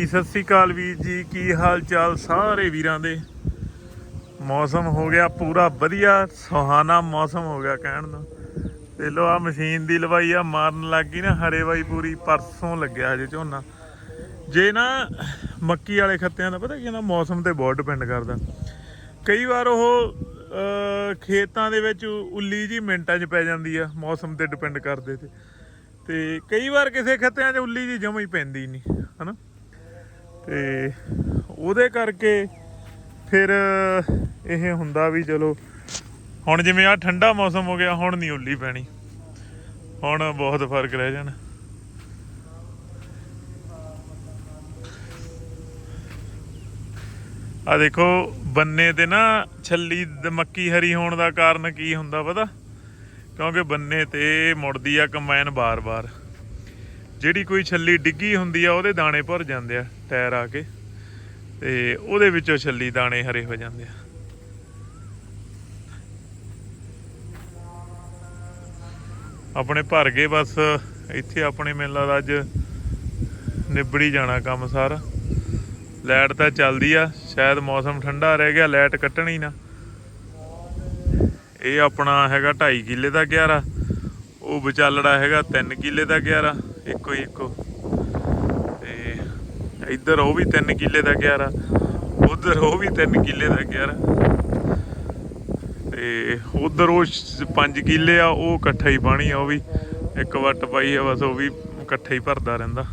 ਹਾਂਜੀ ਸਤਿ ਸ੍ਰੀ ਅਕਾਲ ਵੀਰ ਜੀ ਕੀ ਹਾਲ ਚਾਲ ਸਾਰੇ ਵੀਰਾਂ ਦੇ? ਮੌਸਮ ਹੋ ਗਿਆ ਪੂਰਾ ਵਧੀਆ ਸੁਹਾਣਾ ਮੌਸਮ ਹੋ ਗਿਆ ਕਹਿਣ ਦਾ। ਤੇ ਲੋ ਆ ਮਸ਼ੀਨ ਦੀ ਲਵਾਈ ਆ ਮਾਰਨ ਲੱਗ ਗਈ ਨਾ ਹਰੇ ਬਾਈ ਪੂਰੀ ਪਰਸੋਂ ਲੱਗਿਆ ਹਜੇ ਝੋਨਾ। ਜੇ ਨਾ ਮੱਕੀ ਵਾਲੇ ਖੱਤਿਆਂ ਦਾ ਪਤਾ ਕੀ ਨਾ ਮੌਸਮ ਤੇ ਬਹੁਤ ਡਿਪੈਂਡ ਕਰਦਾ। ਕਈ ਵਾਰ ਉਹ ਅਹ, ਖੇਤਾਂ ਦੇ ਵਿੱਚ ਉੱਲੀ ਜੀ ਮਿੰਟਾਂ 'ਚ ਪੈ ਜਾਂਦੀ ਆ ਮੌਸਮ ਤੇ ਡਿਪੈਂਡ ਕਰਦੇ ਤੇ। ਤੇ ਕਈ ਵਾਰ ਕਿਸੇ ਖੱਤਿਆਂ 'ਚ ਉੱਲੀ ਜੀ ਜਮਾ ਹੀ ਪੈਂਦੀ ਨਹੀਂ ਹਨਾ? ਤੇ ਉਹਦੇ ਕਰਕੇ ਫਿਰ ਇਹ ਹੁੰਦਾ ਵੀ ਚਲੋ, ਹੁਣ ਜਿਵੇਂ ਆ ਠੰਡਾ ਮੌਸਮ ਹੋ ਗਿਆ, ਹੁਣ ਨਹੀਂ ਉੱਲੀ ਪੈਣੀ। ਹੁਣ ਬਹੁਤ ਫ਼ਰਕ ਰਹਿ ਜਾਣਾ। ਆ ਦੇਖੋ, ਬੰਨੇ ਤੇ ਨਾ ਛੱਲੀ ਮੱਕੀ ਹਰੀ ਹੋਣ ਦਾ ਕਾਰਨ ਕੀ ਹੁੰਦਾ ਪਤਾ? ਕਿਉਂਕਿ ਬੰਨੇ ਤੇ ਮੁੜਦੀ ਆ ਕੰਬਾਈਨ ਬਾਰ-ਬਾਰ। ਜਿਹੜੀ ਕੋਈ ਛੱਲੀ ਡਿੱਗੀ ਹੁੰਦੀ ਆ, ਉਹਦੇ ਦਾਣੇ ਭਰ ਜਾਂਦੇ ਆ। ਟਾਇਰ ਆ ਕੇ ਤੇ ਉਹਦੇ ਵਿੱਚੋਂ ਛੱਲੀ ਦਾਣੇ ਹਰੇ ਹੋ ਜਾਂਦੇ ਆ। ਆਪਣੇ ਭਰ ਗਏ ਬਸ, ਇੱਥੇ ਆਪਣੇ ਮੈਨੂੰ ਲੱਗਦਾ ਅੱਜ ਨਿਬੜੀ ਜਾਣਾ ਕੰਮ ਸਾਰਾ। ਲਾਈਟ ਤਾਂ ਚੱਲਦੀ ਆ, ਸ਼ਾਇਦ ਮੌਸਮ ਠੰਡਾ ਰਹਿ ਗਿਆ, ਲਾਈਟ ਕੱਟਣੀ ਨਾ। ਇਹ ਆਪਣਾ ਹੈਗਾ 2.5 ਕਿੱਲੇ ਦਾ ਗਿਆਰਾ, ਉਹ ਵਿਚਾਲੜਾ ਹੈਗਾ 3 ਕਿੱਲੇ ਦਾ ਗਿਆਰਾ, ਇੱਕੋ ਹੀ ਇੱਕੋ। ਇੱਧਰ ਉਹ ਵੀ 3 ਕਿੱਲੇ ਦਾ ਗਿਆਰਾ ਉਧਰ ਉਹ ਵੀ 3 ਕਿੱਲੇ ਦਾ ਗਿਆਰਾ ਤੇ ਉਧਰ ਉਹ 5 ਕਿੱਲੇ ਆ, ਉਹ ਇਕੱਠਾ ਹੀ ਪਾਣੀ ਆ, ਉਹ ਵੀ ਇੱਕ ਵੱਟ ਪਾਈ ਆ, ਬਸ ਉਹ ਵੀ ਇਕੱਠਾ ਹੀ ਭਰਦਾ ਰਹਿੰਦਾ।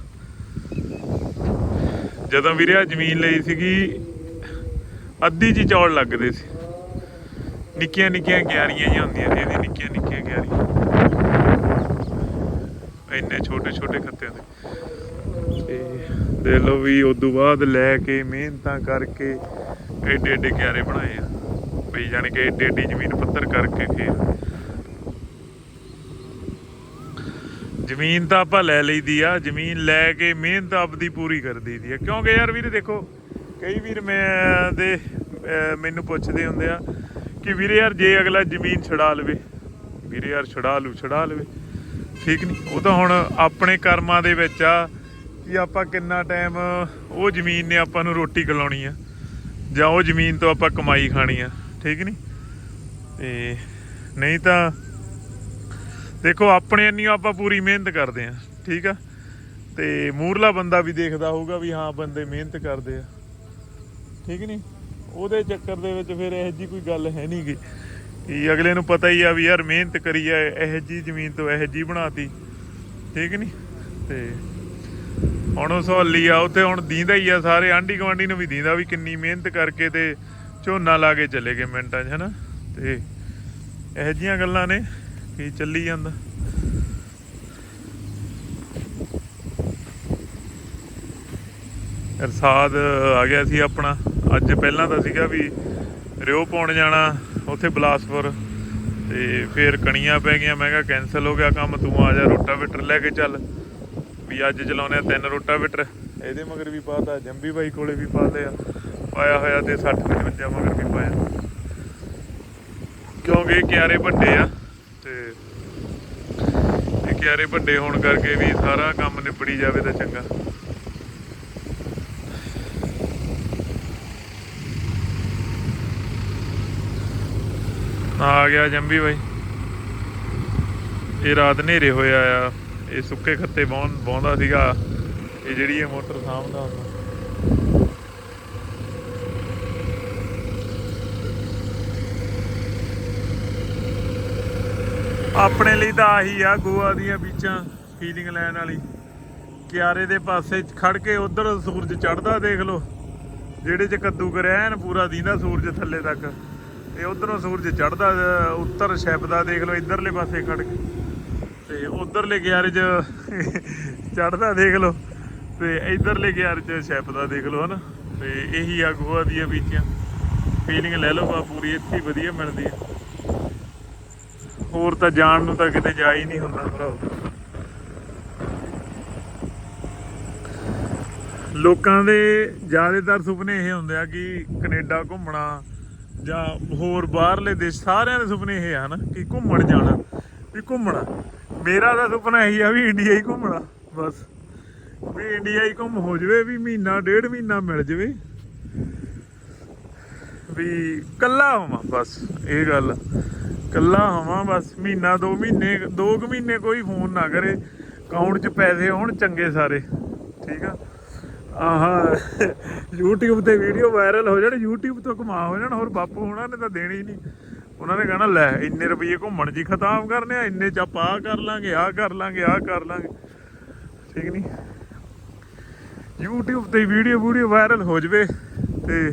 ਜਦੋਂ ਵੀਰੇ ਆ ਜ਼ਮੀਨ ਲਈ ਸੀਗੀ, ਅੱਧੀ ਚ ਚੌੜ ਲੱਗਦੇ ਸੀ। ਨਿੱਕੀਆਂ ਨਿੱਕੀਆਂ ਕਿਆਰੀਆਂ ਜਿਹੀਆਂ ਹੁੰਦੀਆਂ ਸੀ ਇਹਦੀ ਨਿੱਕੀਆਂ ਨਿੱਕੀਆਂ ਕਿਆਰੀਆਂ। ਇੰਨੇ ਛੋਟੇ ਛੋਟੇ ਖੱਤਿਆਂ ਦੇ। ਤੇ ਦੇਖ ਲਓ ਵੀ ਤੋਂ ਬਾਅਦ ਲੈ ਕੇ ਮਿਹਨਤਾਂ ਕਰਕੇ ਏਡੇ ਏਡੇ ਕਿਆਰੇ ਬਣਾਏ ਆ। ਪਈ ਜਾਣੀ ਕਿ ਏਡੀ ਏਡੀ ਜ਼ਮੀਨ ਪੱਧਰ ਕਰਕੇ ਫੇਰ ਜ਼ਮੀਨ ਤਾਂ ਆਪਾਂ ਲੈ ਲਈਦੀ ਆ, ਜ਼ਮੀਨ ਲੈ ਕੇ ਮਿਹਨਤ ਆਪਦੀ ਪੂਰੀ ਕਰ ਦਈਦੀ ਆ। ਕਿਉਂਕਿ ਯਾਰ ਵੀਰੇ ਦੇਖੋ, ਕਈ ਵੀਰ ਮੈਂ ਦੇ ਮੈਨੂੰ ਪੁੱਛਦੇ ਹੁੰਦੇ ਆ ਕਿ ਵੀਰੇ ਯਾਰ ਜੇ ਅਗਲਾ ਜ਼ਮੀਨ ਛਡਾ ਲਵੇ, ਵੀਰੇ ਯਾਰ ਛਡਾ ਲੂ ਛਡਾ ਲਵੇ। ਠੀਕ ਨਹੀਂ ਉਹ ਤਾਂ ਹੁਣ ਆਪਣੇ ਕਰਮਾਂ ਦੇ ਵਿੱਚ ਆ ਕਿ ਆਪਾਂ ਕਿੰਨਾ ਟਾਈਮ ਉਹ ਜ਼ਮੀਨ ਨੇ ਆਪਾਂ ਨੂੰ ਰੋਟੀ ਖਿਲਾਉਣੀ ਆ, ਜਾਂ ਉਹ ਜ਼ਮੀਨ ਤੋਂ ਆਪਾਂ ਕਮਾਈ ਖਾਣੀ ਆ, ਠੀਕ ਨਹੀਂ ਤੇ ਨਹੀਂ ਤਾਂ ਦੇਖੋ, ਆਪਣੇ ਅੰਨੀ ਆਪਾਂ ਪੂਰੀ ਮਿਹਨਤ ਕਰਦੇ ਆ, ਠੀਕ ਆ? ਤੇ ਮੂਰਲਾ ਬੰਦਾ ਵੀ ਦੇਖਦਾ ਹੋਊਗਾ ਵੀ ਹਾਂ, ਬੰਦੇ ਮਿਹਨਤ ਕਰਦੇ ਆ, ਠੀਕ ਨਹੀਂ ਉਹਦੇ ਚੱਕਰ ਦੇ ਵਿੱਚ ਫਿਰ ਇਹੋ ਜੀ ਕੋਈ ਗੱਲ ਹੈ ਨਹੀਂ ਗੀ। ਕਿ ਅਗਲੇ ਨੂੰ ਪਤਾ ਹੀ ਆ ਵੀ ਯਾਰ, ਮਿਹਨਤ ਕਰੀ ਆ, ਇਹੋ ਜੀ ਜ਼ਮੀਨ ਤੋਂ ਇਹੋ ਜੀ ਬਣਾਤੀ, ਠੀਕ ਨਹੀਂ ਤੇ ਹੁਣ ਉਹ ਸਹੌਲੀ ਆ, ਉੱਥੇ ਹੁਣ ਦੀਂਦਾ ਹੀ ਆ ਸਾਰੇ, ਆਂਢੀ ਗੁਆਂਢੀ ਨੂੰ ਵੀ ਦੀਂਦਾ ਵੀ ਕਿੰਨੀ ਮਿਹਨਤ ਕਰਕੇ ਤੇ ਝੋਨਾ ਲਾ ਕੇ ਚਲੇ ਗਏ ਮਿੰਟਾਂ 'ਚ, ਹਨਾ? ਤੇ ਇਹੋ ਜੀਆਂ ਗੱਲਾਂ ਨੇ ਕੀ ਚੱਲੀ ਜਾਂਦਾ। ਅਰਸਾਦ ਆ ਗਿਆ ਸੀ ਆਪਣਾ। ਅੱਜ ਪਹਿਲਾਂ ਤਾਂ ਸੀਗਾ ਵੀ ਰਿਓ ਪਾਉਣ ਜਾਣਾ ਉੱਥੇ ਬਲਾਸਪੁਰ ਤੇ ਫੇਰ ਕਣੀਆਂ ਪੈ ਗਈਆਂ, ਮੈਂ ਕਿਹਾ ਕੈਨਸਲ ਹੋ ਗਿਆ ਕੰਮ, ਤੂੰ ਆ ਜਾ ਰੋਟਾਵੇਟਰ ਲੈ ਕੇ ਚੱਲ। ਵੀ ਅੱਜ ਚਲਾਉਣੇ ਆ ਤਿੰਨ ਰੋਟਾਵੇਟਰ। ਇਹਦੇ ਮਗਰ ਵੀ ਪਾਤਾ, ਜੰਬੀ ਬਾਈ ਕੋਲੇ ਵੀ ਪਾ ਲਿਆ ਪਾਇਆ ਹੋਇਆ ਤੇ 60 55 ਮਗਰ ਵੀ ਪਾਇਆ। ਕਿਉਂਕਿ ਕਿਆਰੇ ਵੱਡੇ ਆ ਤੇ ਇਹ ਕਿਆਰੇ ਵੱਡੇ ਹੋਣ ਕਰਕੇ ਵੀ ਸਾਰਾ ਕੰਮ ਨਿਪੜੀ ਜਾਵੇ ਤਾਂ ਚੰਗਾ। ਆ ਗਿਆ ਜੰਬੀ ਬਾਈ। ਇਹ ਰਾਤ ਹਨੇਰੇ ਹੋਇਆ ਆ ਇਹ ਸੁੱਕੇ ਖੱਤੇ ਬਾਉਂ ਬਾਉਂਦਾ ਸੀਗਾ। ਇਹ ਜਿਹੜੀ ਇਹ ਮੋਟਰ ਸਾਹਮਣਾ ਹੁੰਦਾ। ਆਪਣੇ ਲਈ ਤਾਂ ਆਹੀ ਆ, ਗੋਆ ਦੀਆਂ ਬੀਚਾਂ ਫੀਲਿੰਗ ਲੈਣ ਵਾਲੀ। ਕਿਆਰੇ ਦੇ ਪਾਸੇ ਖੜ ਕੇ ਉਧਰ ਸੂਰਜ ਚੜਦਾ ਦੇਖ ਲਓ। ਜਿਹੜੇ ਚ ਕੱਦੂ ਕਰਿਆ ਪੂਰਾ ਦੀਂਦਾ ਸੂਰਜ ਥੱਲੇ ਤੱਕ। ਤੇ ਉਧਰੋਂ ਸੂਰਜ ਚੜਦਾ ਉੱਤਰ ਛਿਪਦਾ ਦੇਖ ਲਓ, ਇਧਰਲੇ ਪਾਸੇ ਖੜ ਕੇ। ਤੇ ਉਧਰਲੇ ਕਿਆਰੇ 'ਚ ਚੜਦਾ ਦੇਖ ਲਓ। ਤੇ ਇਧਰਲੇ ਕਿਆਰੇ 'ਚ ਛਿਪਦਾ ਦੇਖ ਲਓ ਹਨਾ। ਤੇ ਇਹੀ ਆ ਗੋਆ ਦੀਆਂ ਬੀਚਾਂ। ਫੀਲਿੰਗ ਲੈ ਲਓ ਬਾ ਪੂਰੀ, ਇੱਥੇ ਵਧੀਆ ਮਿਲਦੀ ਆ। ਹੋਰ ਤਾਂ ਜਾਣ ਨੂੰ ਤਾਂ ਕਿਤੇ ਜਾ ਹੀ ਨਹੀਂ ਹੁੰਦਾ ਭਰਾਓ। ਲੋਕਾਂ ਦੇ ਜ਼ਿਆਦਾਤਰ ਸੁਪਨੇ ਇਹ ਹੁੰਦੇ ਆ ਕਿ ਕੈਨੇਡਾ ਘੁੰਮਣਾ ਜਾਂ ਹੋਰ ਬਾਹਰਲੇ ਦੇਸ਼, ਸਾਰਿਆਂ ਦੇ ਸੁਪਨੇ ਇਹ ਆ ਨਾ ਕਿ ਘੁੰਮਣ ਜਾਣਾ, ਵੀ ਘੁੰਮਣਾ। ਮੇਰਾ ਤਾਂ ਸੁਪਨਾ ਇਹੀ ਆ ਵੀ ਇੰਡੀਆ ਹੀ ਘੁੰਮਣਾ, ਬਸ। ਵੀ ਇੰਡੀਆ ਹੀ ਘੁੰਮ ਹੋ ਜਵੇ, ਵੀ ਮਹੀਨਾ, ਡੇਢ ਮਹੀਨਾ ਮਿਲ ਜਵੇ। ਵੀ ਕੱਲਾ ਹੋਵਾਂ, ਬਸ, ਇਹ ਗੱਲ। ਕੱਲਾ ਹੋਵਾਂ, ਬਸ, ਮਹੀਨਾ, ਦੋ ਮਹੀਨੇ, ਦੋ ਕੁ ਮਹੀਨੇ ਕੋਈ ਫੋਨ ਨਾ ਕਰੇ। ਅਕਾਊਂਟ 'ਚ ਪੈਸੇ ਹੋਣ ਚੰਗੇ ਸਾਰੇ, ਠੀਕ ਆ? ਆਹਾ, YouTube ਤੇ ਵੀਡੀਓ ਵਾਇਰਲ ਹੋ ਜਾਣ, YouTube ਤੋਂ ਕਮਾ ਹੋ ਜਾਣ, ਹੋਰ ਬਾਪੂ ਹੋਣਾ ਨੇ ਤਾਂ ਦੇਣੀ ਨਹੀਂ। ਉਹਨਾਂ ਨੇ ਕਹਿਣਾ, ਲੈ, ਇੰਨੇ ਰੁਪਏ ਘੁੰਮਣ ਜੀ ਖਤਮ ਕਰਨੇ ਆ, ਇੰਨੇ ਚ ਆਪਾਂ ਆਹ ਕਰ ਲਾਂਗੇ, ਆਹ ਕਰ ਲਾਂਗੇ, ਆਹ ਕਰ ਲਾਂਗੇ। ਠੀਕ ਨਹੀਂ YouTube ਤੇ ਵੀਡੀਓ ਵੀਡੀਓ ਵਾਇਰਲ ਹੋ ਜਵੇ ਤੇ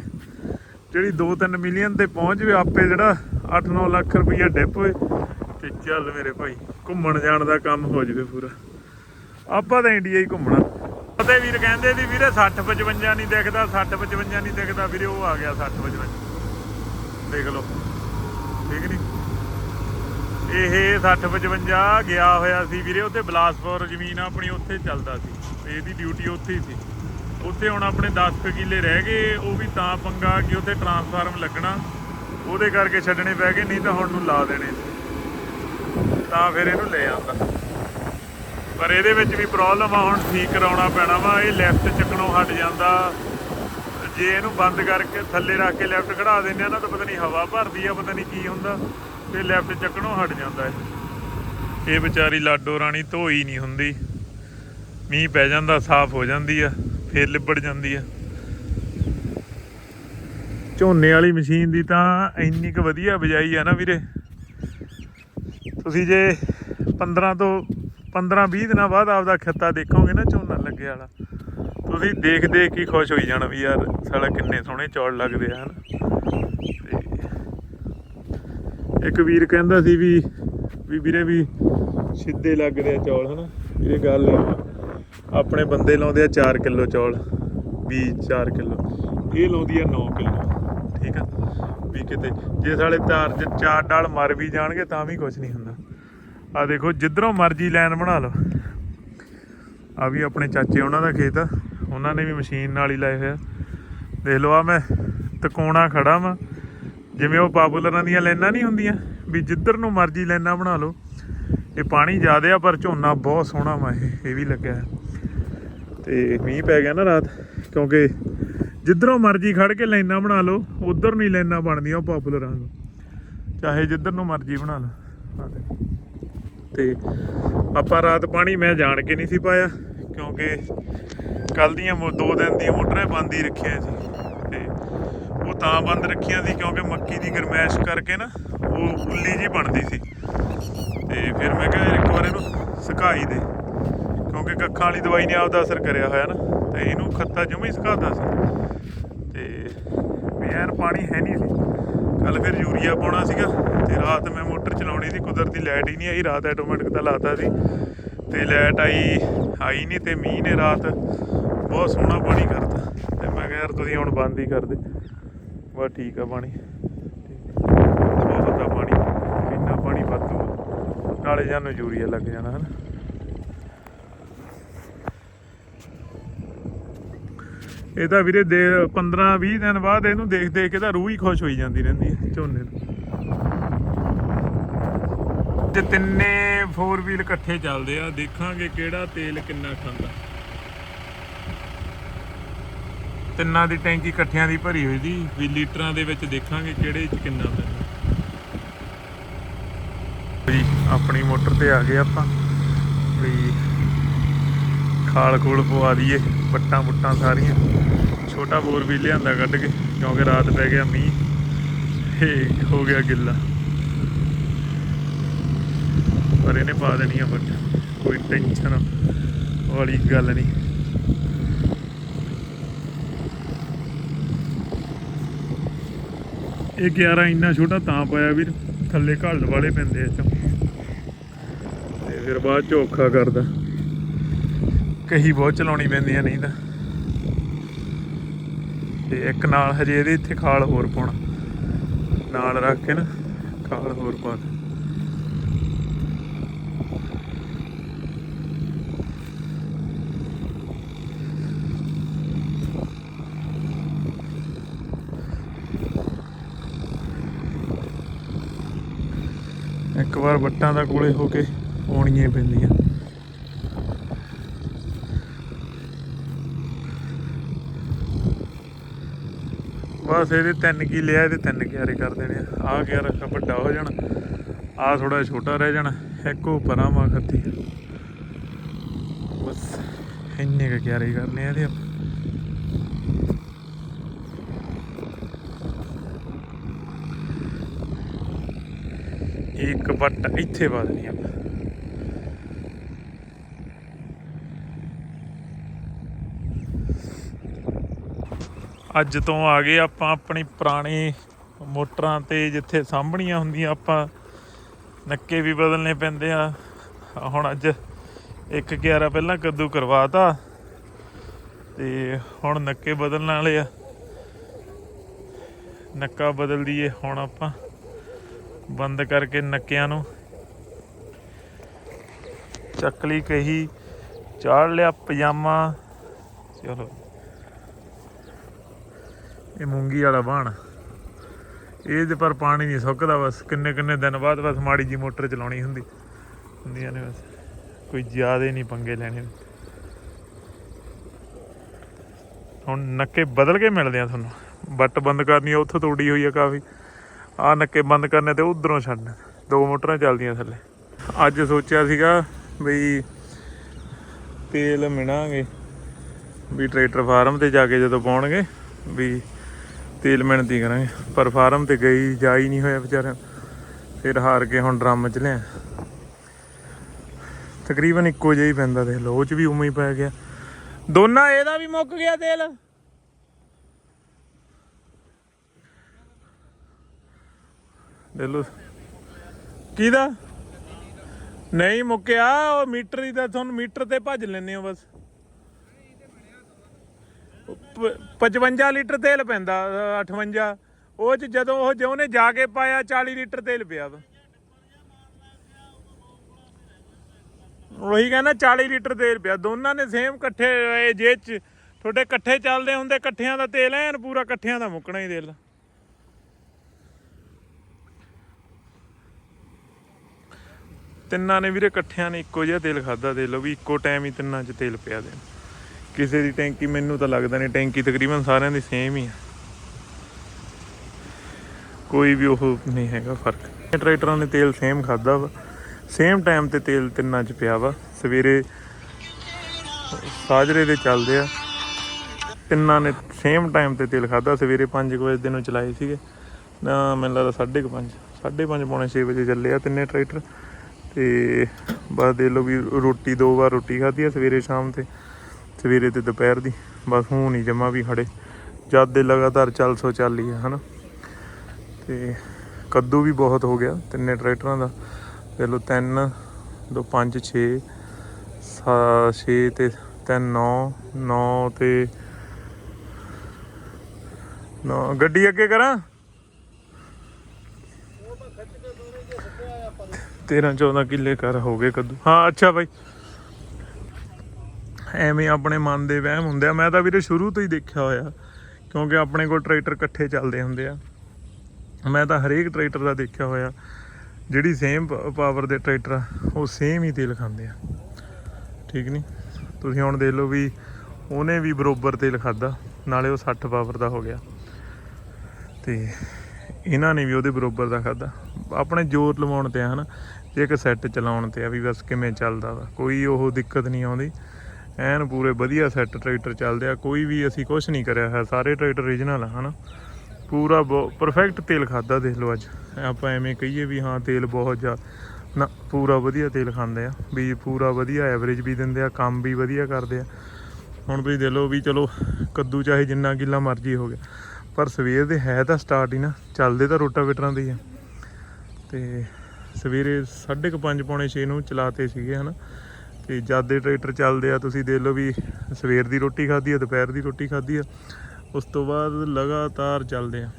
ਜਿਹੜੀ 2-3 ਮਿਲੀਅਨ ਤੇ ਪਹੁੰਚ ਜਵੇ, ਆਪੇ ਜਿਹੜਾ 8-9 ਲੱਖ ਰੁਪਈਆ ਡਿੱਪ ਹੋਏ, ਤੇ ਚੱਲ ਮੇਰੇ ਭਾਈ, ਘੁੰਮਣ ਜਾਣ ਦਾ ਕੰਮ ਹੋ ਜਵੇ ਪੂਰਾ। ਆਪਾਂ ਤਾਂ ਇੰਡੀਆ ਹੀ ਘੁੰਮਣਾ। ਅਤੇ ਵੀਰ ਕਹਿੰਦੇ ਸੀ ਵੀਰੇ 60 55 ਨਹੀਂ ਦਿਖਦਾ 60 55 ਨਹੀਂ ਦਿਖਦਾ, ਵੀਰੇ ਉਹ ਆ ਗਿਆ 60 55 ਦੇਖ ਲਓ। ਠੀਕ ਨਹੀਂ ਇਹ 60 55 ਗਿਆ ਹੋਇਆ ਸੀ ਵੀਰੇ, ਉੱਥੇ ਬਲਾਸਪੁਰ ਜ਼ਮੀਨ ਆਪਣੀ ਉੱਥੇ ਚੱਲਦਾ ਸੀ। ਇਹਦੀ ਡਿਊਟੀ ਉੱਥੇ ਹੀ ਸੀ। ਉੱਥੇ ਹੁਣ ਆਪਣੇ 10 ਕਿੱਲੇ ਰਹਿ ਗਏ, ਉਹ ਵੀ ਤਾਂ ਪੰਗਾ ਕਿ ਉੱਥੇ ਟਰਾਂਸਫਾਰਮ ਲੱਗਣਾ। ਉਹਦੇ ਕਰਕੇ ਛੱਡਣੇ ਪੈ ਗਏ, ਨਹੀਂ ਤਾਂ ਹੁਣ ਨੂੰ ਲਾ ਦੇਣੇ ਸੀ। ਤਾਂ ਫਿਰ ਇਹਨੂੰ ਲੈ ਆਂਦਾ। ਪਰ ਇਹਦੇ ਵਿੱਚ ਵੀ ਪ੍ਰੋਬਲਮ ਆ, ਹੁਣ ਠੀਕ ਕਰਾਉਣਾ ਪੈਣਾ ਵਾ, ਇਹ ਲੈਫਟ ਚੱਕਣੋਂ ਹਟ ਜਾਂਦਾ। ਜੇ ਇਹਨੂੰ ਬੰਦ ਕਰਕੇ ਥੱਲੇ ਰੱਖ ਕੇ ਲੈਫਟ ਖੜਾ ਦਿੰਦੇ ਆ ਨਾ ਤਾਂ ਪਤਾ ਨਹੀਂ ਹਵਾ ਭਰਦੀ ਆ, ਪਤਾ ਨਹੀਂ ਕੀ ਹੁੰਦਾ। ਤੇ ਲੈਫਟ ਚੱਕਣੋਂ ਹਟ ਜਾਂਦਾ ਇਹ। ਇਹ ਵਿਚਾਰੀ ਲਾਡੋ ਰਾਣੀ ਧੋਈ ਨਹੀਂ ਹੁੰਦੀ। ਮੀਂਹ ਪੈ ਜਾਂਦਾ, ਸਾਫ਼ ਹੋ ਜਾਂਦੀ ਆ, ਫੇਰ ਲਿਬੜ ਜਾਂਦੀ ਆ। ਝੋਨੇ ਵਾਲੀ ਮਸ਼ੀਨ ਦੀ ਤਾਂ ਇੰਨੀ ਕੁ ਵਧੀਆ ਬਜਾਈ ਆ ਨਾ ਵੀਰੇ। ਤੁਸੀਂ ਜੇ 15 ਤੋਂ 15 20 ਦਿਨਾਂ ਬਾਅਦ ਆਪਦਾ ਖੇਤਾ ਦੇਖੋਗੇ ਨਾ, ਝੋਨਾ ਲੱਗੇ ਵਾਲਾ। ਤੁਸੀਂ ਦੇਖ ਦੇਖ ਕੇ ਖੁਸ਼ ਹੋਈ ਜਾਣਾ ਵੀ ਯਾਰ ਸਾਲਾ ਕਿੰਨੇ ਸੋਹਣੇ ਚੌਲ ਲੱਗਦੇ ਆ, ਹਨ? ਤੇ ਇੱਕ ਵੀਰ ਕਹਿੰਦਾ ਸੀ ਵੀ ਵੀ ਵੀਰੇ ਵੀ ਸਿੱਧੇ ਲੱਗਦੇ ਆ ਚੌਲ, ਹਨਾ? ਇਹ ਗੱਲ ਆਪਣੇ ਬੰਦੇ ਲਾਉਂਦੇ ਆ 4 ਕਿਲੋ ਚੌਲ ਵੀ 4 ਕਿਲੋ, ਇਹ ਲਾਉਂਦੀ ਆ 9 ਕਿਲੋ, ਠੀਕ ਆ? ਵੀ ਕਿਤੇ, ਜੇ ਸਾਲੇ ਤਾਰ ਚ ਚਾਰ ਡਾਲ ਮਰ ਵੀ ਜਾਣਗੇ ਤਾਂ ਵੀ ਕੁਝ ਨਹੀਂ ਹੁੰਦਾ। ਆ ਦੇਖੋ, ਜਿੱਧਰੋਂ ਮਰਜ਼ੀ ਲਾਈਨ ਬਣਾ ਲਓ। ਆ ਵੀ ਆਪਣੇ ਚਾਚੇ ਉਹਨਾਂ ਦਾ ਖੇਤ ਆ। ਉਹਨਾਂ ਨੇ ਵੀ ਮਸ਼ੀਨ ਨਾਲ ਹੀ ਲਾਏ ਹੋਇਆ ਦੇਖ ਲਓ ਆ ਮੈਂ ਤਕੋਣਾ ਖੜਾ ਵਾਂ। ਜਿਵੇਂ ਉਹ ਪਾਪੂਲਰਾਂ ਦੀਆਂ ਲਾਈਨਾਂ ਨਹੀਂ ਹੁੰਦੀਆਂ, ਵੀ ਜਿੱਧਰ ਨੂੰ ਮਰਜ਼ੀ ਲਾਈਨਾਂ ਬਣਾ ਲਓ। ਇਹ ਪਾਣੀ ਜ਼ਿਆਦਾ ਆ, ਪਰ ਝੋਨਾ ਬਹੁਤ ਸੋਹਣਾ ਵਾ ਇਹ ਇਹ ਵੀ ਲੱਗਿਆ। ਹੈ। ਤੇ ਮੀਂਹ ਪੈ ਗਿਆ ਨਾ ਰਾਤ, ਕਿਉਂਕਿ ਜਿੱਧਰੋਂ ਮਰਜ਼ੀ ਖੜ ਕੇ ਲਾਈਨਾਂ ਬਣਾ ਲਓ, ਉਧਰ ਨਹੀਂ ਲਾਈਨਾਂ ਬਣਦੀਆਂ ਉਹ ਪਾਪੂਲਰਾਂ ਨੂੰ। ਚਾਹੇ ਜਿੱਧਰ ਨੂੰ ਮਰਜ਼ੀ ਬਣਾ ਲਓ। ਆਹ ਤੇ ਆਪਾਂ ਰਾਤ ਪਾਣੀ ਮੈਂ ਜਾਣ ਕੇ ਨਹੀਂ ਸੀ ਪਾਇਆ, ਕਿਉਂਕਿ ਕੱਲ ਦੀਆਂ ਦੋ ਦਿਨ ਦੀਆਂ ਮੋਟਰਾਂ ਬੰਦ ਹੀ ਰੱਖੀਆਂ ਸੀ ਤੇ ਉਹ ਤਾਂ ਬੰਦ ਰੱਖੀਆਂ ਸੀ ਕਿਉਂਕਿ ਮੱਕੀ ਦੀ ਗਰਮੈਸ਼ ਕਰਕੇ ਨਾ ਉਹ ਉੱਲੀ ਜੀ ਬਣਦੀ ਸੀ। ਤੇ ਫਿਰ ਮੈਂ ਕਿਹਾ ਇੱਕ ਵਾਰ ਇਹਨੂੰ ਸੁਕਾਈ ਦੇ, ਕਿਉਂਕਿ ਕੱਖਾਂ ਵਾਲੀ ਦਵਾਈ ਨੇ ਆਪਦਾ ਅਸਰ ਕਰਿਆ ਹੋਇਆ ਨਾ, ਤੇ ਇਹਨੂੰ ਖੱਤਾ ਜਮਾ ਹੀ ਸੁਕਾਤਾ ਸੀ। ਤੇ ਵੀ ਯਾਰ ਪਾਣੀ ਹੈ ਨਹੀਂ ਸੀ। ਕੱਲ ਫਿਰ ਯੂਰੀਆ ਪਾਉਣਾ ਸੀਗਾ, ਤੇ ਰਾਤ ਮੈਂ ਮੋਟਰ ਚਲਾਉਣੀ ਸੀ, ਕੁਦਰਤੀ ਲਾਈਟ ਹੀ ਨਹੀਂ ਆਈ, ਰਾਤ ਆਟੋਮੈਟਿਕ ਤਾਂ ਲਾਤਾ ਸੀ। ਤੇ ਲਾਈਟ ਆਈ ਆਈ ਨਹੀਂ ਤੇ ਮੀਂਹ ਨੇ ਰਾਤ ਬਹੁਤ ਸੋਹਣਾ ਪਾਣੀ ਕਰਤਾ। ਤੇ ਮੈਂ ਕਿਹਾ ਯਾਰ ਤੁਸੀਂ ਹੁਣ ਬੰਦ ਹੀ ਕਰ ਦੇ। ਬਸ ਠੀਕ ਆ ਪਾਣੀ। ਬਹੁਤ ਆ ਪਾਣੀ। ਇੰਨਾ ਪਾਣੀ ਵਾਧੂ ਆ। ਨਾਲੇ ਜਾਨੂੰ ਯੂਰੀਆ ਲੱਗ ਜਾਣਾ, ਹਨ। ਇਹ ਤਾਂ ਵੀਰੇ ਦੇ 15 20 ਦਿਨ ਬਾਅਦ ਇਹਨੂੰ ਦੇਖ ਦੇਖ ਕੇ ਤਾਂ ਰੂਹ ਹੀ ਖੁਸ਼ ਹੋਈ ਜਾਂਦੀ ਰਹਿੰਦੀ ਹੈ ਝੋਨੇ ਨੂੰ। ਤੇ ਤਿੰਨੇ 4 ਵੀਲ ਇਕੱਠੇ ਚੱਲਦੇ ਆ। ਦੇਖਾਂਗੇ ਕਿਹੜਾ ਤੇਲ ਕਿੰਨਾ ਖਾਂਦਾ ਤਿੰਨਾਂ ਦੀ ਟੈਂਕੀ ਇਕੱਠਿਆਂ ਦੀ ਭਰੀ ਹੋਈ ਦੀ ਵੀ ਲੀਟਰਾਂ ਦੇ ਵਿੱਚ ਦੇਖਾਂਗੇ ਕਿਹੜੇ ਚ ਕਿੰਨਾ ਪੈਂਦਾ ਜੀ, ਆਪਣੀ ਮੋਟਰ ਤੇ ਆ ਗਏ ਆਪਾਂ। ਵੀ ਖਾਲ ਖੂਲ ਪਵਾ ਦਈਏ ਪੱਟਾਂ ਪੁੱਟਾਂ ਸਾਰੀਆਂ। ਛੋਟਾ ਬੋਰ ਵੀ ਲਿਆਂਦਾ ਕੱਢ ਕੇ, ਕਿਉਂਕਿ ਰਾਤ ਪੈ ਗਿਆ ਮੀਂਹ। ਇਹ ਹੋ ਗਿਆ ਗਿੱਲਾ ਪਰ ਇਹਨੇ ਪਾ ਦੇਣੀ ਆ ਕੋਈ ਟੈਨਸ਼ਨ ਵਾਲੀ ਗੱਲ ਨਹੀਂ। ਇਹ 11 ਇੰਨਾ ਛੋਟਾ ਤਾਂ ਪਾਇਆ ਵੀਰ, ਥੱਲੇ ਘੱਲ ਵਾਲੇ ਪੈਂਦੇ ਆ ਚੋਂ ਤੇ ਫਿਰ ਬਾਅਦ ਚ ਔਖਾ ਕਰਦਾ। ਕਹੀ ਬਹੁਤ ਚਲਾਉਣੀ ਪੈਂਦੀਆਂ, ਨਹੀਂ ਤਾਂ। ਤੇ ਇੱਕ ਨਾਲ ਹਜੇ ਇਹਦੇ ਇੱਥੇ ਖਾਲ ਹੋਰ ਪਾਉਣਾ। ਨਾਲ ਰੱਖ ਕੇ ਨਾ, ਖਾਲ ਹੋਰ ਪਾ ਇੱਕ ਵਾਰ ਵੱਟਾਂ ਦਾ ਕੋਲੇ ਹੋ ਕੇ ਆਉਣੀਆਂ ਪੈਂਦੀਆਂ। ਬਸ ਇਹਦੇ ਤਿੰਨ ਕੀ ਲਿਆ, ਇਹਦੇ ਤਿੰਨ ਕਿਆਰੇ ਕਰ ਦੇਣੇ ਆ। ਗਿਆ ਰੱਖਾ ਵੱਡਾ ਹੋ ਜਾਣਾ ਆ ਥੋੜਾ ਛੋਟਾ ਰਹਿ ਜਾਣਾ, ਇੱਕੋ ਪਰਾਂ ਮਾ ਖੱਤੀ। ਬਸ ਇੰਨੇ ਕਿਆਰੇ ਕਰਨੇ ਆ ਇਹਦੇ ਆਪਾਂ। ਬੱਟ ਇੱਥੇ ਪਾ ਦੇਣੀ ਆਪਾਂ ਅੱਜ ਤੋਂ ਆ ਗਏ ਆਪਾਂ ਆਪਣੀ ਪੁਰਾਣੀ ਮੋਟਰਾਂ ਤੇ ਜਿੱਥੇ ਸਾਂਭਣੀਆਂ ਹੁੰਦੀਆਂ, ਆਪਾਂ ਨੱਕੇ ਵੀ ਬਦਲਨੇ ਪੈਂਦੇ ਆ। ਹੁਣ ਅੱਜ ਇੱਕ 11 ਪਹਿਲਾਂ ਕੱਦੂ ਕਰਵਾਤਾ ਤੇ ਹੁਣ ਨੱਕੇ ਬਦਲਣ ਵਾਲੇ ਆ। ਨੱਕਾ ਬਦਲ ਦਈਏ ਹੁਣ ਆਪਾਂ। ਬੰਦ ਕਰਕੇ ਨੱਕਿਆਂ ਨੂੰ। ਚੱਕਲੀ ਕਹੀ, ਚਾੜ ਲਿਆ ਪਜਾਮਾ। ਚਲੋ। ਇਹ ਮੂੰਗੀ ਵਾਲਾ ਬਾਣ। ਇਹ ਤੇ ਪਰ ਪਾਣੀ ਨਹੀਂ ਸੁੱਕਦਾ ਬਸ। ਕਿੰਨੇ ਕਿੰਨੇ ਦਿਨ ਬਾਅਦ ਬਸ ਮਾੜੀ ਜੀ ਮੋਟਰ ਚਲਾਉਣੀ ਹੁੰਦੀ। ਹੁੰਦੀਆਂ ਨੇ ਬਸ। ਕੋਈ ਜ਼ਿਆਦਾ ਨਹੀਂ ਪੰਗੇ ਲੈਣੇ। ਹੁਣ ਨੱਕੇ ਬਦਲ ਕੇ ਮਿਲਦੇ ਆ ਤੁਹਾਨੂੰ। ਬੱਟ ਬੰਦ ਕਰਨੀ ਆ, ਉੱਥੋਂ ਤੋੜੀ ਹੋਈ ਆ ਕਾਫੀ। ਆ ਨੱਕੇ ਬੰਦ ਕਰਨੇ ਤੇ ਉਧਰੋਂ ਛੱਡਣੇ ਦੋ ਮੋਟਰਾਂ ਚੱਲਦੀਆਂ ਥੱਲੇ। ਅੱਜ ਸੋਚਿਆ ਸੀਗਾ ਬਈ ਤੇਲ ਮਿਣਾਂਗੇ ਵੀ ਟਰੈਕਟਰ ਫਾਰਮ ਤੇ ਜਾ ਕੇ ਜਦੋਂ ਪਾਉਣਗੇ ਵੀ ਤੇਲ ਮਿਣਤੀ ਕਰਾਂਗੇ। ਪਰ ਫਾਰਮ ਤੇ ਗਈ ਜਾ ਹੀ ਨਹੀਂ ਹੋਇਆ ਵਿਚਾਰਿਆਂ ਫਿਰ ਹਾਰ ਕੇ ਹੁਣ ਡਰਮ ਚ ਲਿਆ ਤਕਰੀਬਨ ਇੱਕੋ ਜਿਹਾ ਹੀ ਪੈਂਦਾ ਦੇਖ ਲਓ ਉਹ ਚ ਵੀ ਉਵੇਂ ਹੀ ਪੈ ਗਿਆ। ਦੋਨਾਂ, ਇਹਦਾ ਵੀ ਮੁੱਕ ਗਿਆ ਤੇਲ। ਦੇ ਲੋ ਕਿਹਦਾ? ਨਹੀਂ ਮੁੱਕਿਆ, ਉਹ ਮੀਟਰ ਦੀ ਤਾਂ ਤੁਹਾਨੂੰ ਮੀਟਰ ਤੇ ਭੱਜ ਲੈਨੇ ਹੋ ਬਸ। 55 ਲੀਟਰ ਤੇਲ ਪੈਂਦਾ 58 ਉਹ ਚ ਜਦੋਂ ਉਹ ਜਿਉਂ ਜਾ ਕੇ ਪਾਇਆ 40 ਲੀਟਰ ਤੇਲ ਪਿਆ ਵਾ। ਉਹੀ ਕਹਿੰਦਾ 40 ਲੀਟਰ ਤੇਲ ਪਿਆ। ਦੋਨਾਂ ਨੇ ਸੇਮ ਇਕੱਠੇ ਜੇ ਚ, ਤੁਹਾਡੇ ਇਕੱਠੇ ਚੱਲਦੇ ਹੁੰਦੇ, ਇਕੱਠਿਆਂ ਦਾ ਤੇਲ ਐਨ ਪੂਰਾ, ਇਕੱਠਿਆਂ ਦਾ ਮੁੱਕਣਾ ਹੀ ਤੇਲ। ਤਿੰਨਾਂ ਨੇ ਵੀਰੇ ਇਕੱਠਿਆਂ ਨੇ ਇੱਕੋ ਜਿਹਾ ਤੇਲ ਖਾਦਾ ਦੇ ਲਓ ਵੀ ਇੱਕੋ ਟਾਈਮ ਹੀ ਤਿੰਨਾਂ 'ਚ ਤੇਲ ਪਿਆ ਦੇ ਕਿਸੇ ਦੀ ਟੈਂਕੀ ਮੈਨੂੰ ਤਾਂ ਲੱਗਦਾ ਨਹੀਂ, ਟੈਂਕੀ ਤਕਰੀਬਨ ਸਾਰਿਆਂ ਦੀ ਸੇਮ ਹੀ ਆ। ਕੋਈ ਵੀ ਉਹ ਨਹੀਂ ਹੈਗਾ ਫ਼ਰਕ। ਟਰੈਕਟਰਾਂ ਨੇ ਤੇਲ ਸੇਮ ਖਾਦਾ ਵਾ। ਸੇਮ ਟਾਈਮ ਤੇ ਤੇਲ ਤਿੰਨਾਂ 'ਚ ਪਿਆ ਵਾ। ਸਵੇਰੇ ਸਾਜਰੇ ਦੇ ਚੱਲਦੇ ਆ। ਤਿੰਨਾਂ ਨੇ ਸੇਮ ਟਾਈਮ ਤੇ ਤੇਲ ਖਾਦਾ ਸਵੇਰੇ 5 ਵਜੇ ਦੇ ਨੂੰ ਚਲਾਏ ਸੀਗੇ। ਨਾ, ਮੈਨੂੰ ਲੱਗਦਾ 5:30 5:30 ਪੌਣੇ 6 ਵਜੇ ਚੱਲੇ ਆ ਤਿੰਨੇ ਟਰੈਕਟਰ। ਤੇ ਬਸ ਦੇ ਲਓ ਵੀ ਰੋਟੀ ਦੋ ਵਾਰ ਰੋਟੀ ਖਾਧੀ ਆ ਸਵੇਰੇ ਸ਼ਾਮ ਤੇ, ਸਵੇਰੇ ਤੇ ਦੁਪਹਿਰ ਦੀ। ਬਸ ਹੁਣ ਨਹੀਂ ਜਮਾ ਵੀ ਖੜੇ ਜਦ ਦੇ ਲਗਾਤਾਰ ਚੱਲ ਸੋ ਚੱਲ ਹੀ ਆ, ਹਨਾ। ਤੇ ਕੱਦੂ ਵੀ ਬਹੁਤ ਹੋ ਗਿਆ, ਤਿੰਨੇ ਟਰੈਕਟਰਾਂ ਦਾ। ਦੇ ਲਓ 3 ਦੋ 5 6 6 ਤੇ 3 9 9 ਤੇ 9 ਗੱਡੀ ਅੱਗੇ ਕਰਾਂ? 13 14 ਕਿੱਲੇ ਕਰ ਹੋ ਗਏ ਕੱਦੂ। ਹਾਂ, ਅੱਛਾ ਬਾਈ। ਐਵੇਂ ਆਪਣੇ ਮਨ ਦੇ ਵਹਿਮ ਹੁੰਦੇ ਆ। ਮੈਂ ਤਾਂ ਵੀਰੇ ਸ਼ੁਰੂ ਤੋਂ ਹੀ ਦੇਖਿਆ ਹੋਇਆ, ਕਿਉਂਕਿ ਆਪਣੇ ਕੋਲ ਟਰੈਕਟਰ ਇਕੱਠੇ ਚੱਲਦੇ ਹੁੰਦੇ ਆ। ਮੈਂ ਤਾਂ ਹਰੇਕ ਟਰੈਕਟਰ ਦਾ ਦੇਖਿਆ ਹੋਇਆ, ਜਿਹੜੀ ਸੇਮ ਪਾਵਰ ਦੇ ਟਰੈਕਟਰ ਆ, ਉਹ ਸੇਮ ਹੀ ਤੇਲ ਖਾਂਦੇ ਆ। ਠੀਕ ਨਹੀਂ ਤੁਸੀਂ ਹੁਣ ਦੇਖ ਲਓ ਵੀ ਉਹਨੇ ਵੀ ਬਰੋਬਰ ਤੇਲ ਖਾਦਾ ਨਾਲੇ ਉਹ 60 ਪਾਵਰ ਦਾ ਹੋ ਗਿਆ। ਤੇ ਇਹਨਾਂ ਨੇ ਵੀ ਉਹਦੇ ਬਰੋਬਰ ਦਾ ਖਾਦਾ ਆਪਣੇ ਜ਼ੋਰ ਲਵਾਉਣ ਤੇ ਆ ਹਨਾ, ਜੇ ਇੱਕ ਸੈੱਟ ਚਲਾਉਣ ਤੇ ਆ ਵੀ ਬਸ ਕਿਵੇਂ ਚੱਲਦਾ ਵਾ, ਕੋਈ ਉਹ ਦਿੱਕਤ ਨਹੀਂ ਆਉਂਦੀ। ਐਨ ਪੂਰੇ ਵਧੀਆ ਸੈੱਟ ਟਰੈਕਟਰ ਚੱਲਦੇ ਆ, ਕੋਈ ਵੀ ਅਸੀਂ ਕੁਝ ਨਹੀਂ ਕਰਿਆ ਹੈ, ਸਾਰੇ ਟਰੈਕਟਰ ਓਰੀਜਨਲ ਆ, ਹਨਾ। ਪੂਰਾ ਪਰਫੈਕਟ ਤੇਲ ਖਾਦਾ ਦੇਖ ਲਓ ਅੱਜ। ਆਪਾਂ ਐਵੇਂ ਕਹੀਏ ਵੀ ਹਾਂ, ਤੇਲ ਬਹੁਤ ਜ਼ਿਆਦਾ ਨਾ, ਪੂਰਾ ਵਧੀਆ ਤੇਲ ਖਾਂਦੇ ਆ। ਵੀ ਪੂਰਾ ਵਧੀਆ ਐਵਰੇਜ ਵੀ ਦਿੰਦੇ ਆ, ਕੰਮ ਵੀ ਵਧੀਆ ਕਰਦੇ ਆ। ਹੁਣ ਤੁਸੀਂ ਦੇਖ ਲਓ ਵੀ ਚਲੋ, ਕੱਦੂ ਚਾਹੇ ਜਿੰਨਾ ਕਿੱਲਾ ਮਰਜ਼ੀ ਹੋ ਗਿਆ। ਪਰ ਸਵੇਰ ਦੇ ਹੈ ਤਾਂ ਸਟਾਰਟ ਹੀ ਨਾ, ਚੱਲਦੇ ਤਾਂ ਰੋਟਾਵੇਟਰਾਂ ਦੇ ਹੀ ਆ। ਤੇ ਸਵੇਰੇ 5:30 ਪੌਣੇ 6 ਨੂੰ ਚਲਾਤੇ ਸੀਗੇ, ਹਨਾ। ਤੇ ਜਦ ਦੇ ਟਰੈਕਟਰ ਚੱਲਦੇ ਆ, ਤੁਸੀਂ ਦੇਖ ਲਓ ਵੀ ਸਵੇਰ ਦੀ ਰੋਟੀ ਖਾਧੀ ਆ, ਦੁਪਹਿਰ ਦੀ ਰੋਟੀ ਖਾਧੀ ਆ। ਉਸ ਤੋਂ ਬਾਅਦ ਲਗਾਤਾਰ ਚੱਲਦੇ ਆ।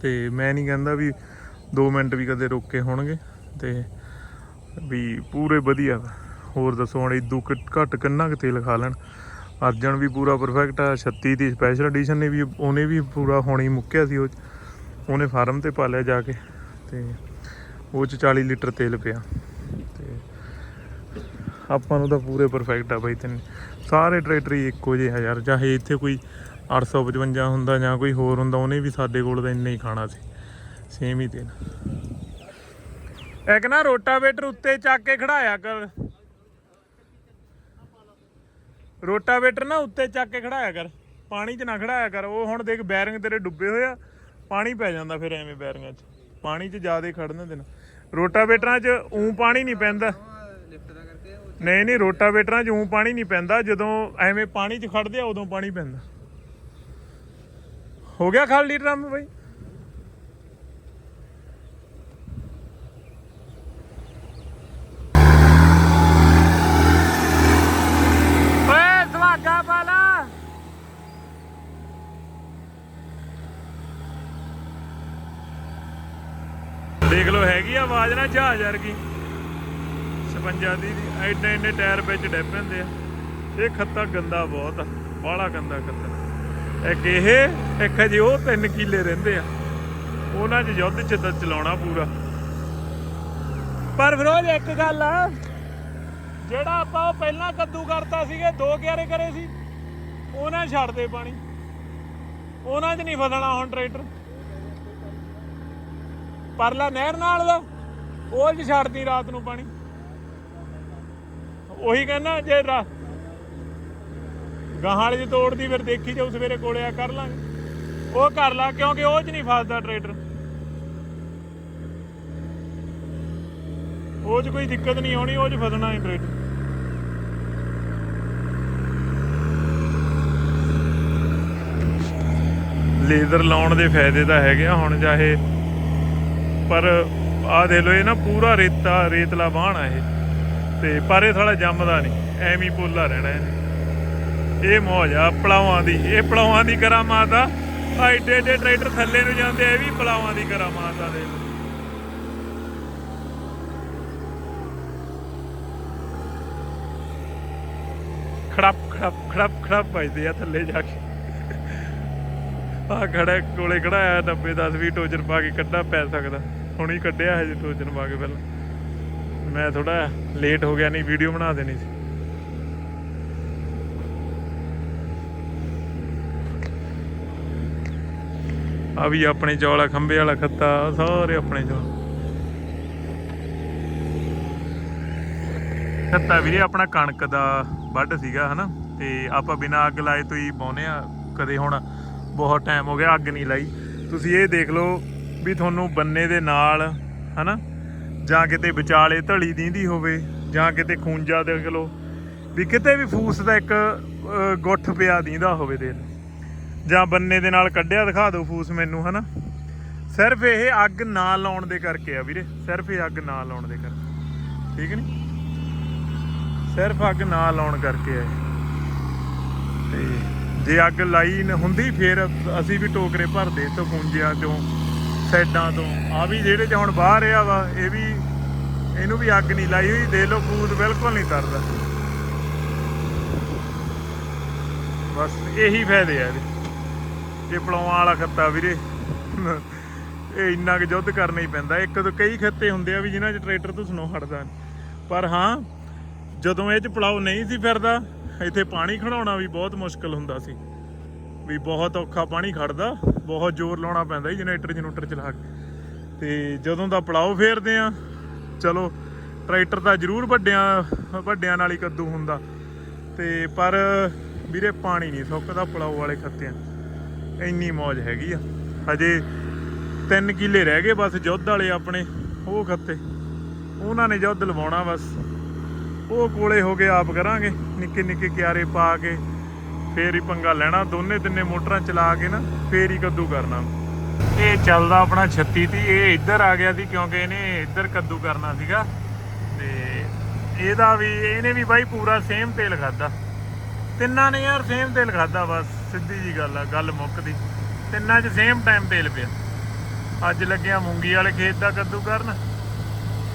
ਤੇ ਮੈਂ ਨਹੀਂ ਕਹਿੰਦਾ ਵੀ 2 ਮਿੰਟ ਵੀ ਕਦੇ ਰੁਕੇ ਹੋਣਗੇ, ਤੇ ਵੀ ਪੂਰੇ ਵਧੀਆ। ਹੋਰ ਦੱਸੋ ਹੁਣ ਇਦੂ ਘੱਟ ਕਿੰਨਾ ਕੁ ਤੇਲ ਖਾ ਲੈਣ? ਅਰਜਨ ਵੀ ਪੂਰਾ ਪਰਫੈਕਟ ਆ 36 ਦੀ ਸਪੈਸ਼ਲ ਐਡੀਸ਼ਨ ਨੇ ਵੀ, ਉਹਨੇ ਵੀ ਪੂਰਾ ਹੋਣੀ ਮੁੱਕਿਆ ਸੀ ਉਹ 'ਚ। ਉਹਨੇ ਫਾਰਮ ਤੇ ਪਾ ਲਿਆ ਜਾ ਕੇ ਤੇ ਉਹ ਚ 40 ਲੀਟਰ ਤੇਲ ਪਿਆ। ਤੇ ਆਪਾਂ ਨੂੰ ਤਾਂ ਪੂਰੇ ਪਰਫੈਕਟ ਆ ਬਾਈ ਤੈਨੂੰ। ਸਾਰੇ ਟਰੈਕਟਰ ਹੀ ਇੱਕੋ ਜਿਹੇ ਆ ਯਾਰ, ਚਾਹੇ ਇੱਥੇ ਕੋਈ 855 ਹੁੰਦਾ ਜਾਂ ਕੋਈ ਹੋਰ ਹੁੰਦਾ, ਉਹਨੇ ਵੀ ਸਾਡੇ ਕੋਲ ਤਾਂ ਇੰਨਾ ਹੀ ਖਾਣਾ ਸੀ। ਸੇਮ ਹੀ ਤੇਲ। ਇੱਕ ਨਾ ਰੋਟਾਵੇਟਰ ਉੱਤੇ ਚੱਕ ਕੇ ਖੜਾਇਆ ਕਰ। ਰੋਟਾਵੇਟਰ ਨਾ ਉੱਤੇ ਚੱਕ ਕੇ ਖੜਾਇਆ ਕਰ। ਪਾਣੀ 'ਚ ਨਾ ਖੜਾਇਆ ਕਰ। ਉਹ ਹੁਣ ਦੇਖ ਬੈਰਿੰਗ ਤੇਰੇ ਡੁੱਬੇ ਹੋਏ ਆ। ਪਾਣੀ ਪੈ ਜਾਂਦਾ ਫਿਰ ਐਵੇਂ ਬੈਰਿੰਗਾਂ 'ਚ। ਪਾਣੀ 'ਚ ਜ਼ਿਆਦਾ ਖੜਨ ਦੇਣਾ ਰੋਟਾਵੇਟਰਾਂ 'ਚ ਉਂ ਪਾਣੀ ਨਹੀਂ ਪੈਂਦਾ। ਨਹੀਂ ਨਹੀਂ, ਰੋਟਾਵੇਟਰਾਂ 'ਚ ਉਂ ਪਾਣੀ ਨਹੀਂ ਪੈਂਦਾ। ਜਦੋਂ ਐਵੇਂ ਪਾਣੀ 'ਚ ਖੜਦੇ ਆ, ਉਦੋਂ ਪਾਣੀ ਪੈਂਦਾ। ਹੋ ਗਿਆ ਖਾਲੀ ਡਰਮ ਬਈ ਓਏ ਸੁਹਾਗਾ ਪਾਲਾ ਦੇਖ ਲਓ ਹੈਗੀ ਆ ਆਵਾਜ਼ ਨਾ ਜਹਾਜ਼ ਵਰਗੀ। 56 ਦੀ ਐਡੇ ਐਡੇ ਟਾਇਰ ਵਿੱਚ ਡੈ ਪੈਂਦੇ ਆ। ਇਹ ਖੱਤਾ ਗੰਦਾ ਬਹੁਤ ਆ, ਬਾਹਲਾ ਗੰਦਾ ਖੱਤਾ। ਇੱਕ ਇਹ, ਇੱਕ ਜੀ ਉਹ ਤਿੰਨ ਕਿੱਲੇ ਰਹਿੰਦੇ ਆ। ਉਹਨਾਂ 'ਚ ਯੁੱਧ ਚ ਤਾਂ ਚਲਾਉਣਾ ਪੂਰਾ। ਪਰ ਫਿਰੋਜ਼ ਇੱਕ ਗੱਲ ਆ, ਜਿਹੜਾ ਆਪਾਂ ਉਹ ਪਹਿਲਾਂ ਕੱਦੂ ਕਰਤਾ ਸੀਗੇ, ਦੋ ਕਿਆਰੇ ਕਰੇ ਸੀ, ਉਹਨਾਂ 'ਚ ਛੱਡਦੇ ਪਾਣੀ। ਉਹਨਾਂ 'ਚ ਨਹੀਂ ਫਸਣਾ ਹੁਣ ਟਰੈਕਟਰ। ਪਰਲਾ ਨਹਿਰ ਨਾਲ ਦਾ, ਉਹ 'ਚ ਛੱਡਦੀ ਰਾਤ ਨੂੰ ਪਾਣੀ। ਉਹੀ ਕਹਿੰਦਾ, ਜੇ ਗਾਹਾਂ ਵਾਲੀ ਦੀ ਤੋੜਦੀ, ਫਿਰ ਦੇਖੀ ਜਾਊ, ਸਵੇਰੇ ਕੋਲੇ ਆ, ਕਰ ਲਾਂਗੇ। ਉਹ ਕਰ ਲਾ, ਕਿਉਂਕਿ ਉਹ 'ਚ ਨਹੀਂ ਫਸਦਾ ਟਰੈਕਟਰ ਉਹ 'ਚ ਕੋਈ ਦਿੱਕਤ ਨਹੀਂ ਆਉਣੀ, ਉਹ 'ਚ ਫਸਣਾ ਹੀ ਟਰੈਕਟਰ ਲੇਜ਼ਰ ਲਾਉਣ ਦੇ ਫਾਇਦੇ ਤਾਂ ਹੈਗੇ ਆ, ਹੁਣ ਚਾਹੇ ਪਰ ਆਹ ਦੇ ਲੋ ਇਹ ਨਾ ਪੂਰਾ ਰੇਤਾ, ਰੇਤਲਾ ਬਾਣ ਆ ਇਹ। ਤੇ ਪਰ ਇਹ ਥੋੜਾ ਜੰਮਦਾ ਨਹੀਂ, ਐਵੇਂ ਹੀ ਪੋਲਾ ਰਹਿਣਾ ਇਹ ਮੌਜ ਆ, ਪਲਾਵਾਂ ਦੀ। ਇਹ ਪਲਾਵਾਂ ਦੀ ਕਰਾਮਾਤ ਆ ਆ ਏਡੇ ਟਰੈਕਟਰ ਥੱਲੇ ਨੂੰ ਜਾਂਦੇ ਆ, ਇਹ ਵੀ ਪਲਾਵਾਂ ਦੀ ਕਰਾਮਾਤ ਆ ਦੇ। ਖੜਪ ਖੜਪ ਖੜਪ ਖੜਪ ਵੱਜਦੇ ਆ ਥੱਲੇ ਜਾ ਕੇ। ਆ ਖੜਾ, ਕੋਲੇ ਖੜਾਇਆ 90 10 20 ਟੋਜਨ ਪਾ ਕੇ ਕੱਢਾ, ਪੈ ਸਕਦਾ। ਹੁਣ ਹੀ ਕੱਢਿਆ ਹਜੇ ਟੋਜਨ ਪਾ ਕੇ ਪਹਿਲਾਂ। ਮੈਂ ਥੋੜਾ ਲੇਟ ਹੋ ਗਿਆ, ਨਹੀਂ ਵੀਡੀਓ ਬਣਾ ਦੇਣੀ ਸੀ। ਆ ਵੀ ਆਪਣੇ ਚੌਲਾ ਖੰਬੇ ਵਾਲਾ ਖੱਤਾ ਸਾਰੇ ਆਪਣੇ ਚੌਲ। ਖੱਤਾ ਵੀਰੇ ਆਪਣਾ ਕਣਕ ਦਾ ਵੱਢ ਸੀਗਾ, ਹਨਾ? ਤੇ ਆਪਾਂ ਬਿਨਾਂ ਅੱਗ ਲਾਏ ਤੋਂ ਹੀ ਬਾਉਨੇ ਆ। ਕਦੇ ਹੁਣ ਬਹੁਤ ਟਾਈਮ ਹੋ ਗਿਆ, ਅੱਗ ਨਹੀਂ ਲਾਈ। ਤੁਸੀਂ ਇਹ ਦੇਖ ਲਓ ਵੀ ਤੁਹਾਨੂੰ ਬੰਨੇ ਦੇ ਨਾਲ, ਹਨਾ? ਜਾਂ ਕਿਤੇ ਵਿਚਾਲੇ ਢਲੀ ਦੀਂਦੀ ਹੋਵੇ, ਜਾਂ ਕਿਤੇ ਖੂੰਜਾ ਦੇਖ ਲਓ, ਵੀ ਕਿਤੇ ਵੀ ਫੂਸ ਦਾ ਇੱਕ ਗੁੱਠ ਪਿਆ ਦੀਂਦਾ ਹੋਵੇ ਦੇ ਜਾਂ ਬੰਨੇ ਦੇ ਨਾਲ ਕੱਢਿਆ ਦਿਖਾ ਦਿਓ ਫੂਸ ਮੈਨੂੰ, ਹਨਾ? ਸਿਰਫ ਇਹ ਅੱਗ ਨਾ ਲਾਉਣ ਦੇ ਕਰਕੇ ਆ ਵੀਰੇ, ਸਿਰਫ ਇਹ ਅੱਗ ਨਾ ਲਾਉਣ ਦੇ ਕਰਕੇ। ਠੀਕ ਨਹੀਂ ਸਿਰਫ ਅੱਗ ਨਾ ਲਾਉਣ ਕਰਕੇ ਆ ਤੇ ਜੇ ਅੱਗ ਲਾਈ ਹੁੰਦੀ, ਫਿਰ ਅਸੀਂ ਵੀ ਟੋਕਰੇ ਭਰਦੇ ਤੋਂ ਖੂੰਜਿਆਂ ਚੋਂ। ਸਾਈਡਾਂ ਤੋਂ। ਆ ਵੀ ਜਿਹੜੇ ਚ ਹੁਣ ਬਾਹਰ ਰਿਹਾ ਵਾ, ਇਹ ਵੀ ਇਹਨੂੰ ਵੀ ਅੱਗ ਨਹੀਂ ਲਾਈ ਹੋਈ ਦੇ ਲਓ ਫੂਦ ਬਿਲਕੁਲ ਨਹੀਂ ਤਰਦਾ। ਬਸ ਇਹੀ ਫਾਇਦੇ ਆ ਇਹਦੇ। ਇਹ ਪਲਾਵਾਂ ਵਾਲਾ ਖੱਤਾ ਵੀਰੇ, ਇਹ ਇੰਨਾ ਕੁ ਯੁੱਧ ਕਰਨਾ ਹੀ ਪੈਂਦਾ। ਇੱਕ ਤੋਂ ਕਈ ਖੱਤੇ ਹੁੰਦੇ ਆ ਵੀ ਜਿਨ੍ਹਾਂ 'ਚ ਟਰੈਕਟਰ ਤੋਂ ਸਨੋ ਹਟਦਾ ਪਰ ਹਾਂ, ਜਦੋਂ ਇਹ 'ਚ ਪਲਾਉ ਨਹੀਂ ਸੀ ਫਿਰਦਾ, ਇੱਥੇ ਪਾਣੀ ਖੜਾਉਣਾ ਵੀ ਬਹੁਤ ਮੁਸ਼ਕਲ ਹੁੰਦਾ ਸੀ। ਵੀ ਬਹੁਤ ਔਖਾ ਪਾਣੀ ਖੜਦਾ, ਬਹੁਤ ਜ਼ੋਰ ਲਾਉਣਾ ਪੈਂਦਾ ਜੀ ਜਨਰੇਟਰ ਜਨੂਟਰ ਚਲਾ ਕੇ। ਤੇ ਜਦੋਂ ਦਾ ਪਲਾਉ ਫੇਰਦੇ ਆ, ਚਲੋ, ਟਰੈਕਟਰ ਤਾਂ ਜ਼ਰੂਰ ਵੱਡਿਆਂ ਵੱਡਿਆਂ ਨਾਲ ਹੀ ਕੱਦੂ ਹੁੰਦਾ। ਤੇ ਪਰ ਵੀਰੇ ਪਾਣੀ ਨਹੀਂ ਸੁੱਕਦਾ ਪਲਾਉ ਵਾਲੇ ਖੱਤਿਆਂ ਇੰਨੀ ਮੌਜ ਹੈਗੀ ਆ। ਹਜੇ 3 ਕਿੱਲੇ ਰਹਿ ਗਏ ਬਸ ਜੁੱਧ ਵਾਲੇ ਆਪਣੇ, ਉਹ ਖੱਤੇ। ਉਹਨਾਂ ਨੇ ਜੁੱਧ ਲਵਾਉਣਾ ਬਸ। ਉਹ ਕੋਲੇ ਹੋ ਕੇ ਆਪ ਕਰਾਂਗੇ ਨਿੱਕੇ ਨਿੱਕੇ ਕਿਆਰੇ ਪਾ ਕੇ। ਫੇਰ ਹੀ ਪੰਗਾ ਲੈਣਾ, ਦੋਨੇ ਤਿੰਨੇ ਮੋਟਰਾਂ ਚਲਾ ਕੇ ਨਾ ਫੇਰ ਹੀ ਕੱਦੂ ਕਰਨਾ। ਇਹ ਚੱਲਦਾ ਆਪਣਾ 36 ਤੀ ਇਹ ਇੱਧਰ ਆ ਗਿਆ ਸੀ ਕਿਉਂਕਿ ਇਹਨੇ ਇੱਧਰ ਕੱਦੂ ਕਰਨਾ ਸੀਗਾ। ਤੇ ਇਹਦਾ ਵੀ, ਇਹਨੇ ਵੀ ਬਾਈ ਪੂਰਾ ਸੇਮ ਤੇਲ ਖਾਦਾ ਤਿੰਨਾਂ ਨੇ ਯਾਰ ਸੇਮ ਤੇਲ ਖਾਦਾ ਬਸ, ਸਿੱਧੀ ਜੀ ਗੱਲ ਆ, ਗੱਲ ਮੁੱਕਦੀ ਤਿੰਨਾਂ 'ਚ ਸੇਮ ਟਾਈਮ ਤੇਲ ਪਿਆ। ਅੱਜ ਲੱਗਿਆ ਮੂੰਗੀ ਵਾਲੇ ਖੇਤ ਦਾ ਕੱਦੂ ਕਰਨ।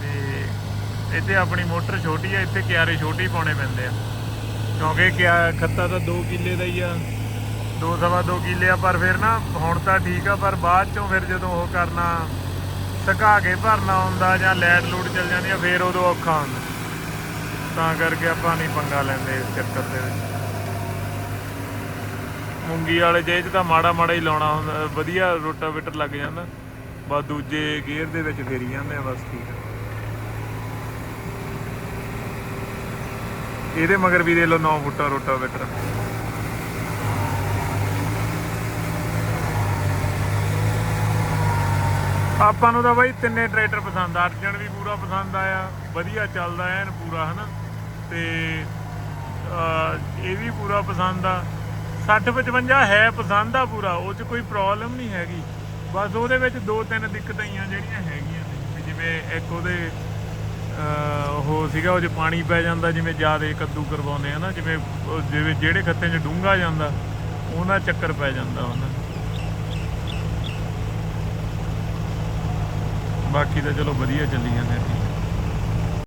ਤੇ ਇੱਥੇ ਆਪਣੀ ਮੋਟਰ ਛੋਟੀ ਆ, ਇੱਥੇ ਕਿਆਰੇ ਛੋਟੇ ਪਾਉਣੇ ਪੈਂਦੇ ਆ। ਕਿਉਂਕਿ ਕਿਆ ਖੱਤਾ ਤਾਂ 2 ਕਿੱਲੇ ਦਾ ਹੀ ਆ। ਦੋ ਸਵਾ 2 ਕਿੱਲੇ ਆ, ਪਰ ਫਿਰ ਨਾ ਹੁਣ ਤਾਂ ਠੀਕ ਆ, ਪਰ ਬਾਅਦ ਚੋਂ ਫਿਰ ਜਦੋਂ ਉਹ ਕਰਨਾ ਸੁਕਾ ਕੇ ਭਰਨਾ ਹੁੰਦਾ ਜਾਂ ਲੈਟ ਲੂਟ ਚੱਲ ਜਾਂਦੀ ਆ, ਫਿਰ ਉਦੋਂ ਔਖਾ ਹੁੰਦਾ। ਤਾਂ ਕਰਕੇ ਆਪਾਂ ਨਹੀਂ ਪੰਗਾ ਲੈਂਦੇ ਇਸ ਚੱਕਰ ਦੇ ਵਿੱਚ। ਮੂੰਗੀ ਵਾਲੇ ਜੇ ਚ ਤਾਂ ਮਾੜਾ ਮਾੜਾ ਹੀ ਲਾਉਣਾ ਹੁੰਦਾ, ਵਧੀਆ ਰੋਟਾਵੇਟਰ ਲੱਗ ਜਾਂਦਾ। ਬਸ ਦੂਜੇ ਗੇਅਰ ਦੇ ਵਿੱਚ ਫੇਰੀ ਜਾਂਦੇ ਆ, ਬਸ ਠੀਕ ਆ। ਇਹਦੇ ਮਗਰ ਵੀ ਦੇ ਲੋ 9 ਫੁੱਟਾ ਰੋਟਾਵੇਟਰ ਆਪਾਂ ਨੂੰ ਤਾਂ ਬਾਈ ਤਿੰਨੇ ਟਰੈਕਟਰ ਪਸੰਦ ਆ ਅਰਜਨ ਵੀ ਪੂਰਾ ਪਸੰਦ ਆਇਆ ਵਧੀਆ ਚੱਲਦਾ ਐਨ ਪੂਰਾ ਹਨਾ? ਤੇ ਅਹ, ਇਹ ਵੀ ਪੂਰਾ ਪਸੰਦ ਆ। 60 55 ਹੈ ਪਸੰਦ ਆ ਪੂਰਾ ਉਹ 'ਚ ਕੋਈ ਪ੍ਰੋਬਲਮ ਨਹੀਂ ਹੈਗੀ। ਬਸ ਉਹਦੇ ਵਿੱਚ ਦੋ ਤਿੰਨ ਦਿੱਕਤਾਂ ਹੀ ਆ ਜਿਹੜੀਆਂ ਹੈਗੀਆਂ ਨੇ ਜਿਵੇਂ ਇੱਕ ਉਹਦੇ ਉਹ ਸੀਗਾ, ਉਹ 'ਚ ਪਾਣੀ ਪੈ ਜਾਂਦਾ, ਜਿਵੇਂ ਜਿਆਦੇ ਕੱਦੂ ਕਰਵਾਉਂਦੇ ਆ ਨਾ, ਜਿਵੇਂ ਜਿਵੇਂ ਜਿਹੜੇ ਖੱਤੇ 'ਚ ਡੂੰਘਾ ਜਾਂਦਾ, ਉਹਨਾਂ ਚੱਕਰ ਪੈ ਜਾਂਦਾ ਉਹਨਾਂ ਬਾਕੀ ਤਾਂ ਚਲੋ ਵਧੀਆ ਚੱਲੀ ਜਾਂਦੇ ਆ।